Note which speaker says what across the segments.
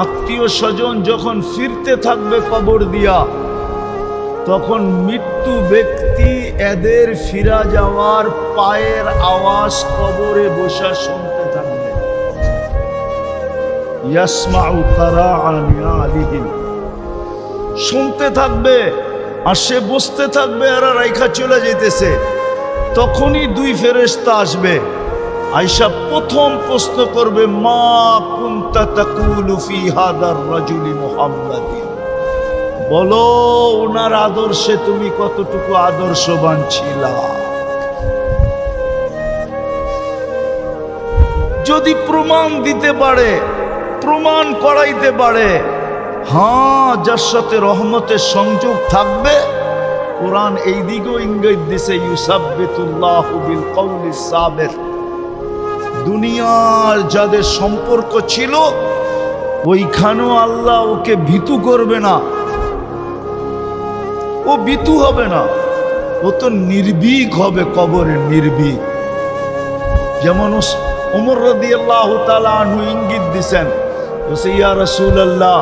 Speaker 1: আত্মীয় স্বজন যখন ফিরতে থাকবে কবর দিয়া, তখন মৃত্যু ব্যক্তি এদের ফিরা যাওয়ার পায়ের আওয়াজ কবরে বসা শুনতে থাকবে। শুনতে থাকবে, আর সে বসতে থাকবে, আর রাইখা চলে যেতেছে তখনই দুই ফেরেশতা আসবে। আয়সা প্রথম প্রশ্ন করবে, মা কুন্তা তাকুলু ফি হাদার রাজুলি মুহাম্মাদিন বলো, ওনার আদর্শে তুমি কতটুকু আদর্শবান ছিলা? যদি প্রমাণ দিতে পারে, প্রমাণ করাইতে পারে হ্যাঁ যার সাথে রহমতের সংযোগ থাকবে, কোরআন এই দিকেও ইঙ্গিত দিছে, ইউসাব্বিতুল্লাহ বিল সাবিত দুনিয়ার যাদের সম্পর্ক ছিল, ওইখানেও আল্লাহ ওকে ভীতু করবে না। ও ভীতু হবে না। ও তো নির্ভীক হবে, কবরে নির্ভীক। যেমন ওমর রদি আল্লাহ আনহু ইঙ্গিত দিছেন ইয়া রসুল আল্লাহ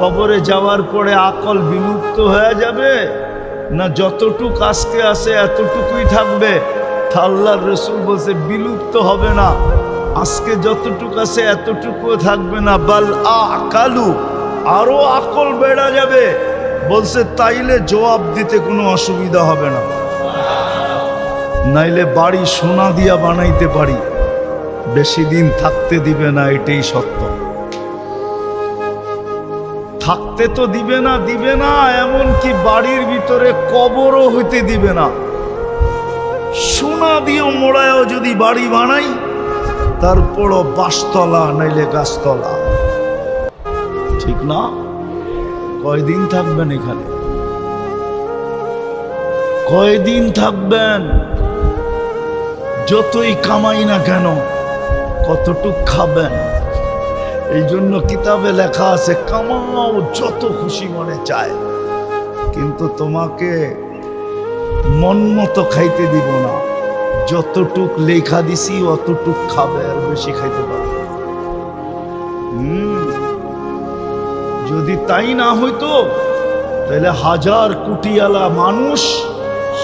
Speaker 1: কবরে যাওয়ার পরে আকল বিলুপ্ত হয়ে যাবে? না যতটুক আজকে আছে এতটুকুই থাকবে? আল্লাহর রসুল বলছে, বিলুপ্ত হবে না। আজকে যতটুক আছে এতটুকুও থাকবে না। বাল আকালু, আরও আকল বেড়া যাবে। বলছে, তাইলে জবাব দিতে কোনো অসুবিধা হবে না। নাইলে বাড়ি সোনা দিয়া বানাইতে পারি। বেশি দিন থাকতে দিবে না, এটাই সত্য। থাকতে তো দিবে না দিবে না এমন কি বাড়ির ভিতরে কবরও হইতে দিবে না। সোনা দিয়ে মোড়ায়ও যদি বাড়ি বানাই, তারপরও বাসতলা নাইলে গাছতলা। ঠিক না? কয়দিন থাকবেন এখানে? কয়দিন থাকবেন? যতই কামাই না কেন, কতটুক খাবেন? এই জন্য কিতাবে লেখা আছে, কামাও যত খুশি মনে চায়। কিন্তু তোমাকে মন মতো খাইতে দিব না। যতটুক লেখা দিছি, অতটুক খাবে আর বেশি খাইতে পারবে যদি তাই না হইতো, তাহলে হাজার কোটিওয়ালা মানুষ,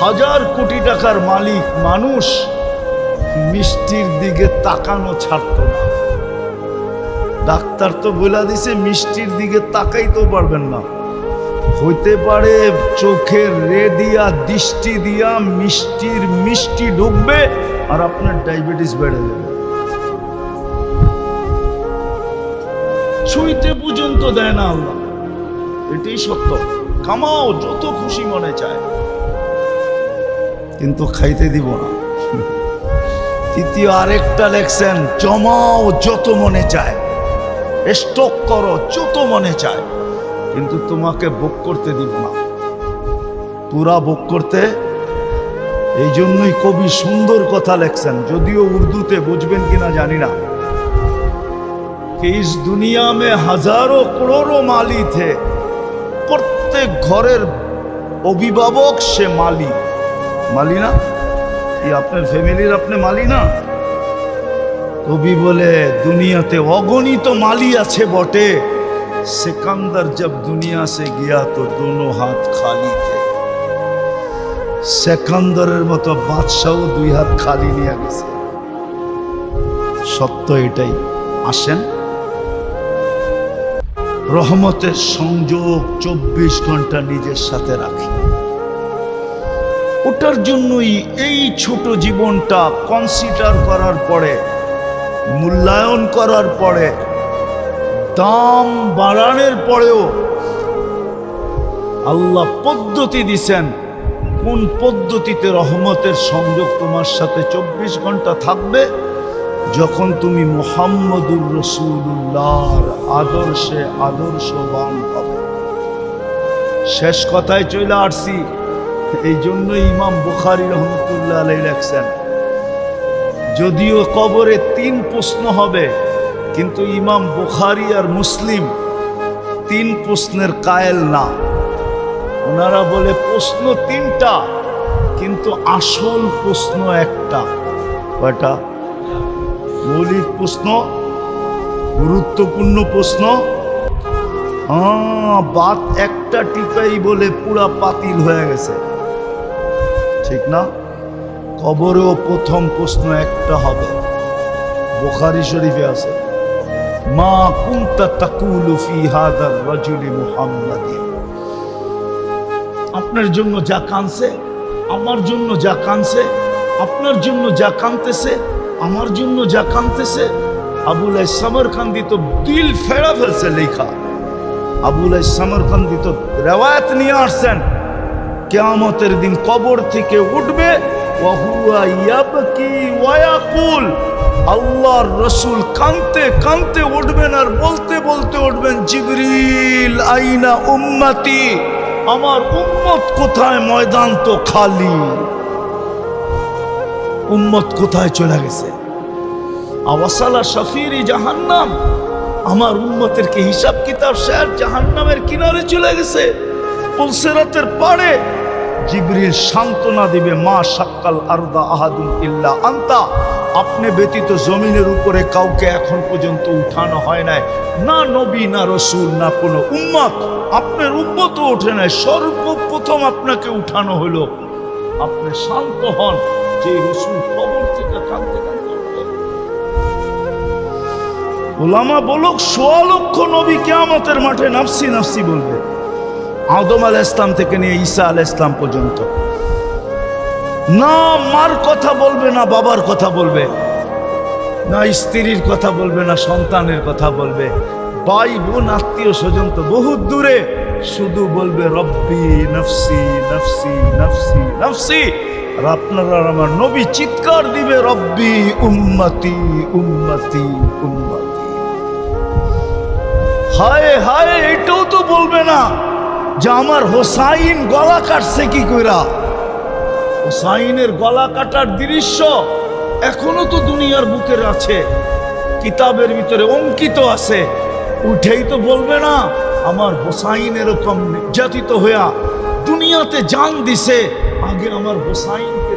Speaker 1: হাজার কোটি টাকার মালিক মানুষ মিষ্টির দিকে তাকানো ছাড়তো না। ডাক্তার তো বলে দিছে, মিষ্টির দিকে তাকাইতেও পারবেন না। হইতে পারে চোখের রে দিয়া, দৃষ্টি দিয়া, মিষ্টির মিষ্টি ঢুকবে আর আপনার ডায়াবেটিস বেড়ে যাবে। ছুঁইতে পর্যন্ত দেয় না আল্লাহ। এটাই সত্য। কামাও, যত খুশি মনে চায়। কিন্তু খাইতে দিব না। তৃতীয় আরেকটা লেখছেন, জমাও যত মনে চায়। স্টক করো, যত মনে চায়। কিন্তু তোমাকে ভোগ করতে দিব না পুরা ভোগ করতে এই জন্যই কবি সুন্দর কথা লেখছেন যদিও উর্দুতে বুঝবেন কিনা জানি না कि इस दुनिया में हजारों करोड़ों माली थे প্রত্যেক ঘরের অভিভাবক সে মালি মালি না কি আপনার ফ্যামিলির আপনি মালি না কবি বলে দুনিয়াতে অগণিত মালি আছে বটে সিকান্দার জব দুনিয়া সে গিয়া তো দোনো হাত খালি থে সেকান্দরের মতো বাদশাহ দুই হাত খালি নিয়ে গেছে সত্য এটাই আসেন রহমতের সংযোগ চব্বিশ ঘণ্টা নিজের সাথে রাখি ওটার জন্যই এই ছোট জীবনটা কনসিডার করার পরে মূল্যায়ন করার পরে দাম বাড়ানোর পরেও আল্লাহ পদ্ধতি দিছেন, কোন পদ্ধতিতে রহমতের সংযোগ তোমার সাথে চব্বিশ ঘণ্টা থাকবে? যখন তুমি মোহাম্মদুর রসুল্লাহর আদর্শে আদর্শবান হবে। শেষ কথায় চলে আসছি। এই জন্য ইমাম বুখারি রহমতুল্লাহ আলাই লেখছেন, যদিও কবরে তিন প্রশ্ন হবে কিন্তু ইমাম বুখারি আর মুসলিম তিন প্রশ্নের কায়েল না। ওনারা বলে প্রশ্ন তিনটা, কিন্তু আসল প্রশ্ন একটা। কয়টা? মৌলিক প্রশ্ন, গুরুত্বপূর্ণ প্রশ্ন। বাত একটা টিপাই বলে পুরা পাতিল হয়ে গেছে। ঠিক না? কবরেও প্রথম প্রশ্ন একটা হবে। বুখারি শরীফে আছে। মা কুনতা তাকুলু ফি হাদার রাজুলি মুহাম্মাদি। আপনার জন্য যা কানছে আমার জন্য যা কানছে আপনার জন্য যা কানতেছে আমার জন্য যা কানতেছে আবুল সামরকান্দি তো দিল ফেরা ফেলছে লেখা। আবুল সামরকান্দি তো রেওয়ায়ত নিয়ে আসছেন। কেয়ামতের দিন কবর থেকে উঠবে ওয়াহুয়া ইয়াবকি ওয়ায়াকুল আল্লাহর রসুল কানতে কানতে উঠবেন আর বলতে বলতে উঠবেন, জিবরিল, আইনা আমার উম্মত কোথায়? ময়দান তো খালি। উম্মত কোথায় চলে গেছে? আওয়াসালা শফিরি জাহান্নাম। আমার উম্মতের কি হিসাব কিতাব শেয়ার জাহান্নামের কিনারে চলে গেছে। পুলসেরাতের পাড়ে জিবরিল সান্ত্বনা দিবে, মা সাক্কাল আরদা আহাদুন ইল্লা আন্তা। আপনি ব্যতীত জমিনের উপরে কাউকে এখন পর্যন্ত উঠানো হয় নাই। না নবী, না রসুল, না কোনো উম্মত। আপনার উম্মত ওঠে নাই। সর্বপ্রথম আপনাকে উঠানো হলো। আপনি শান্ত হন। যে রসুল কবর থেকে কাঁদতে ওলামা বলুক সোয়া লক্ষ নবী কেয়ামতের মাঠে নাফসি নাফসি বলবে। আদম আল ইসলাম থেকে নিয়ে ঈসা আল ইসলাম পর্যন্ত। না মার কথা বলবে, না বাবার কথা বলবে, না স্ত্রীর কথা বলবে, না সন্তানের কথা বলবে। ভাই, বোন, আত্মীয় স্বজন তো বহুত দূরে। শুধু বলবে, রব্বি নফসি নফসি নফসি নফসি। আর আপনারা আমার নবী চিৎকার দিবে, রব্বি উম্মতি উম্মতি উম্মতি। হায় হায়, এটাও তো বলবে না। যে আমার হোসাইন গলা কাটছে কি কইরা? হোসাইনের গলা কাটার দৃশ্য এখনও তো দুনিয়ার বুকের আছে, কিতাবের ভিতরে অঙ্কিত আছে। উঠেই তো বলবে না, আমার হোসাইন এরকম নির্যাতিত হইয়া দুনিয়াতে জান দিছে, আগে আমার হোসাইনকে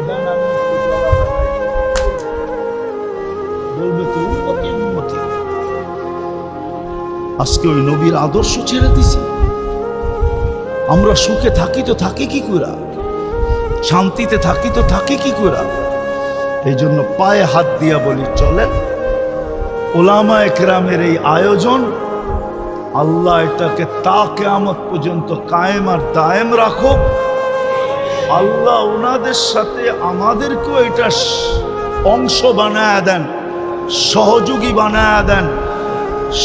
Speaker 1: আজকে ওই নবীর আদর্শ ছেড়ে দিছি। আমরা সুখে থাকি তো থাকি কি করা শান্তিতে থাকি তো থাকি কি করা এই জন্য পায়ে হাত দিয়া বলি, চলেন। ওলামা একরামের এই আয়োজন, আল্লাহ এটাকে তা কেয়ামত পর্যন্ত কায়েম আর দায়েম রাখো আল্লাহ ওনাদের সাথে আমাদেরকেও এটা অংশ বানায় দেন, সহযোগী বানায় দেন,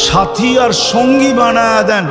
Speaker 1: সাথী আর সঙ্গী বানায় দেন।